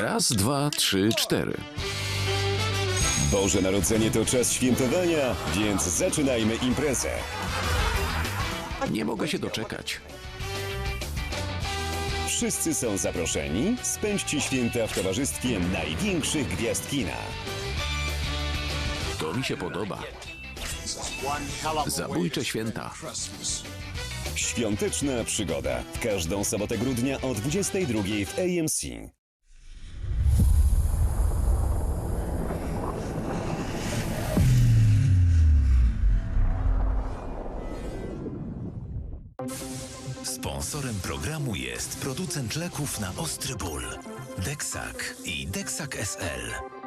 Raz, dwa, trzy, cztery. Boże Narodzenie to czas świętowania, więc zaczynajmy imprezę. Nie mogę się doczekać. Wszyscy są zaproszeni. Spędźcie święta w towarzystwie największych gwiazd kina. To mi się podoba. Zabójcze święta. Świąteczna przygoda. W każdą sobotę grudnia o 22 w AMC. Sponsorem programu jest producent leków na ostry ból. Dexac i Dexac SL.